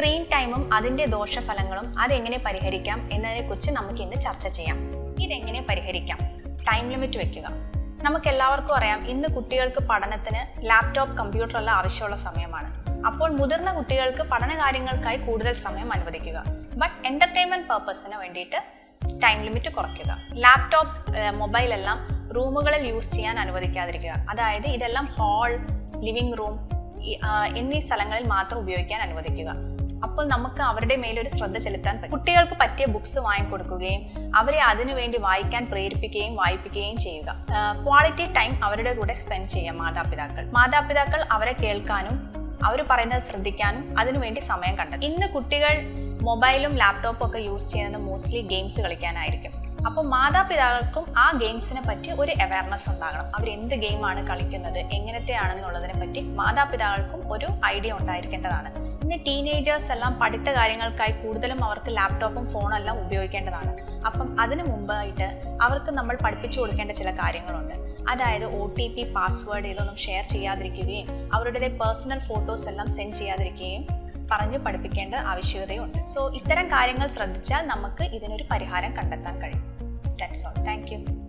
Screen ടൈമും അതിന്റെ ദോഷഫലങ്ങളും അതെങ്ങനെ പരിഹരിക്കാം എന്നതിനെക്കുറിച്ച് നമുക്ക് ഇന്ന് ചർച്ച ചെയ്യാം. ഇതെങ്ങനെ പരിഹരിക്കാം? ടൈം ലിമിറ്റ് വെക്കുക. നമുക്ക് എല്ലാവർക്കും അറിയാം ഇന്ന് കുട്ടികൾക്ക് പഠനത്തിന് ലാപ്ടോപ്പ് കമ്പ്യൂട്ടർ എല്ലാം ആവശ്യമുള്ള സമയമാണ്. അപ്പോൾ മുതിർന്ന കുട്ടികൾക്ക് പഠന കാര്യങ്ങൾക്കായി കൂടുതൽ സമയം അനുവദിക്കുക. ബട്ട് എന്റർടൈൻമെന്റ് പർപ്പസിന് വേണ്ടിയിട്ട് ടൈം ലിമിറ്റ് കുറയ്ക്കുക. ലാപ്ടോപ്പ് മൊബൈൽ എല്ലാം റൂമുകളിൽ യൂസ് ചെയ്യാൻ അനുവദിക്കാതിരിക്കുക. അതായത് ഇതെല്ലാം ഹാൾ ലിവിംഗ് റൂം എന്നീ സ്ഥലങ്ങളിൽ മാത്രം ഉപയോഗിക്കാൻ അനുവദിക്കുക. അപ്പോൾ നമുക്ക് അവരുടെ മേലൊരു ശ്രദ്ധ ചെലുത്താൻ പറ്റും. കുട്ടികൾക്ക് പറ്റിയ ബുക്സ് വാങ്ങിക്കൊടുക്കുകയും അവരെ അതിനുവേണ്ടി വായിക്കാൻ പ്രേരിപ്പിക്കുകയും വായിപ്പിക്കുകയും ചെയ്യുക. ക്വാളിറ്റി ടൈം അവരുടെ കൂടെ സ്പെൻഡ് ചെയ്യുക മാതാപിതാക്കൾ. മാതാപിതാക്കൾ അവരെ കേൾക്കാനും അവർ പറയുന്നത് ശ്രദ്ധിക്കാനും അതിനുവേണ്ടി സമയം കണ്ടെത്തും. ഇന്ന് കുട്ടികൾ മൊബൈലും ലാപ്ടോപ്പും ഒക്കെ യൂസ് ചെയ്യുന്നത് മോസ്റ്റ്ലി ഗെയിംസ് കളിക്കാനായിരിക്കും. അപ്പോൾ മാതാപിതാക്കൾക്കും ആ ഗെയിംസിനെ പറ്റി ഒരു അവയർനെസ് ഉണ്ടാകണം. അവർ എന്ത് ഗെയിമാണ് കളിക്കുന്നത് എങ്ങനത്തെയാണെന്നുള്ളതിനെ പറ്റി മാതാപിതാക്കൾക്കും ഒരു ഐഡിയ ഉണ്ടായിരിക്കേണ്ടതാണ്. ഇന്ന് ടീനേജേഴ്സ് എല്ലാം പഠിത്ത കാര്യങ്ങൾക്കായി കൂടുതലും അവർക്ക് ലാപ്ടോപ്പും ഫോണും എല്ലാം ഉപയോഗിക്കേണ്ടതാണ്. അപ്പം അതിനു മുമ്പായിട്ട് അവർക്ക് നമ്മൾ പഠിപ്പിച്ചു കൊടുക്കേണ്ട ചില കാര്യങ്ങളുണ്ട്. അതായത് ഒ ടി പി പാസ്വേഡ് ഇതൊന്നും ഷെയർ ചെയ്യാതിരിക്കുകയും അവരുടെ പേഴ്സണൽ ഫോട്ടോസ് എല്ലാം സെൻഡ് ചെയ്യാതിരിക്കുകയും പറഞ്ഞു പഠിപ്പിക്കേണ്ട ആവശ്യകതയുണ്ട്. സോ ഇത്തരം കാര്യങ്ങൾ ശ്രദ്ധിച്ചാൽ നമുക്ക് ഇതിനൊരു പരിഹാരം കണ്ടെത്താൻ കഴിയും. That's all thank you